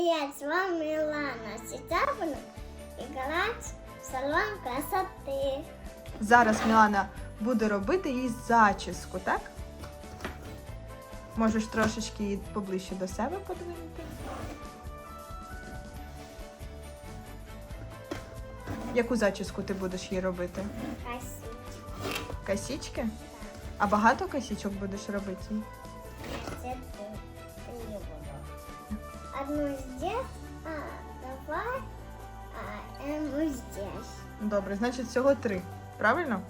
Привет, с вами. Сейчас буду играть в салон красоты. Зараз Мілана буде робити їй зачіску, так? Можеш трошечки її поближче до себе подвинути. Яку зачіску ти будеш їй робити? Красить. Косічки? А багато косічок будеш робити? їй? Це ти. Одну здесь, а давай, а одну здесь. Добре, значить всього три. Правильно?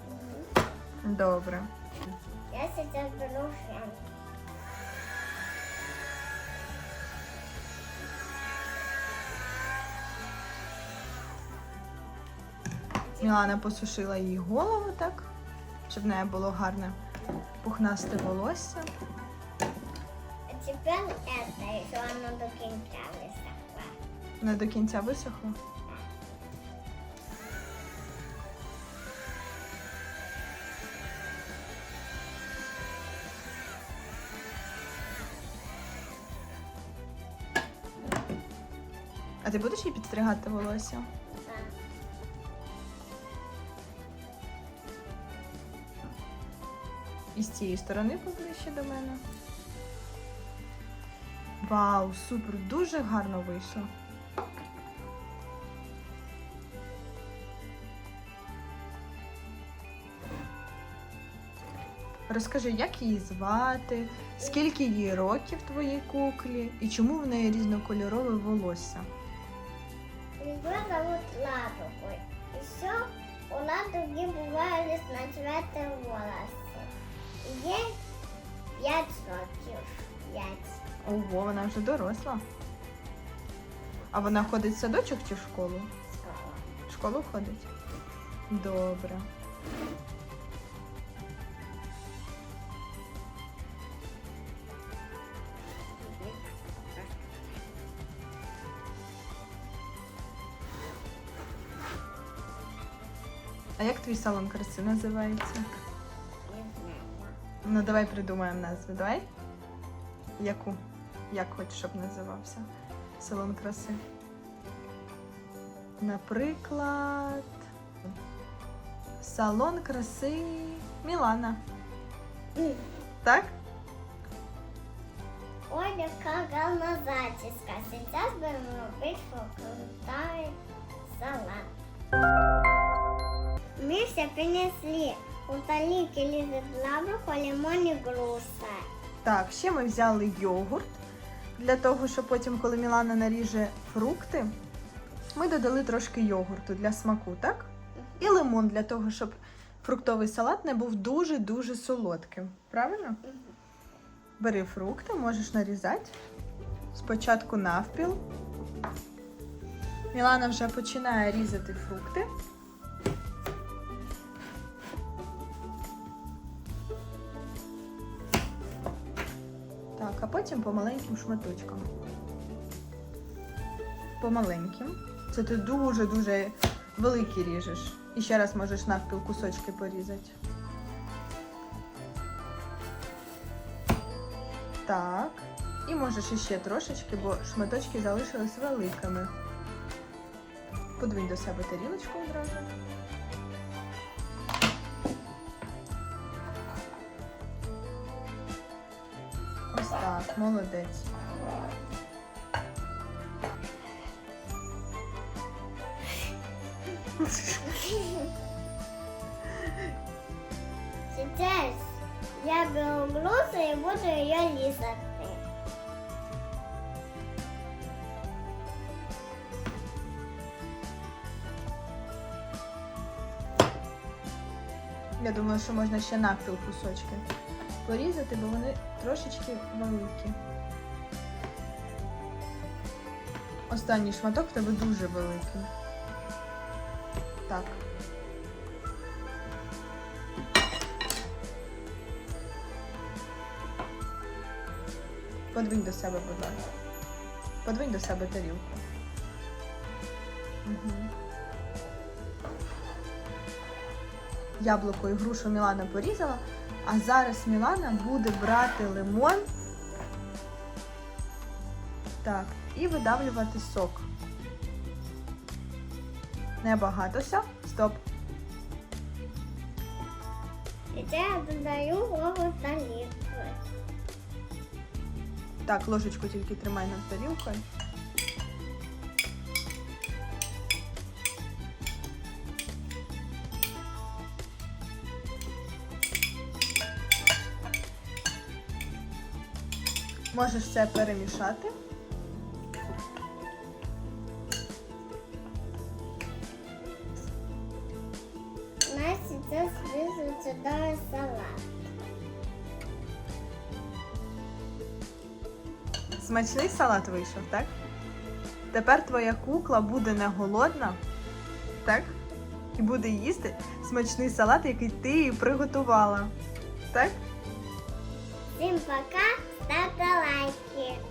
Добре. Я сейчас беру фен. Мілана посушила їй голову, так? Щоб в неї було гарне пухнасте волосся. А теперь это еще оно до кінця висохло. Не до кінця висохло. А ти будеш їй підстригати волосся? Так. І з цієї сторони поближче до мене. Вау, супер, дуже гарно вийшло. Розкажи, як її звати, скільки їй років твоїй куклі і чому в неї різнокольорове волосся? Ее зовут Ладугой. Еще у Ладуги бывают разноцветные волосы. Ого, вона вже доросла. А вона ходить в садочок чи в школу? В школу ходить? Добре. А як твій салон краси називається? Ну, давай придумаємо назву. Давай. Яку? Як хочеш, щоб називався салон краси? Наприклад, салон краси Мілана. М. Так? Ой, яка гарна зачіска. Сейчас будемо робити фруктовий салат. Ми все принесли утолики лизит лавруху, лимон і груша. Так, ще ми взяли йогурт для того, щоб потім, коли Мілана наріже фрукти, ми додали трошки йогурту для смаку, так? І лимон для того, щоб фруктовий салат не був дуже-дуже солодким. Правильно? Бери фрукти, можеш нарізати. Спочатку навпіл. Мілана вже починає різати фрукти. А потім по маленьким шматочкам. По маленьким. Це ти дуже-дуже великі ріжеш. І ще раз можеш навпіл кусочки порізати. Так. І можеш іще трошечки, бо шматочки залишились великими. Подвинь до себе тарілочку одразу. так, молодець. Сейчас я беру грушу і буду її лізати. Я думаю, що можна ще навпіл кусочки Порізати, бо вони трошечки великі. Останній шматок в тебе дуже великий. Так. Подвинь до себе, будь ласка. Подвинь до себе тарілку. Угу. Яблуко і грушу Мілана порізала, а зараз Мілана буде брати лимон. Так, і видавлювати сок. Небагато все. Стоп. І це я додаю його тарілку. Так, ложечку тільки тримай над тарілкою. Можеш це перемішати. Настя це свіжий чудовий салат. Смачний салат вийшов, так? Тепер твоя кукла буде не голодна, так? І буде їсти смачний салат, який ти їй приготувала. Так? Всім пока, ставте лайки.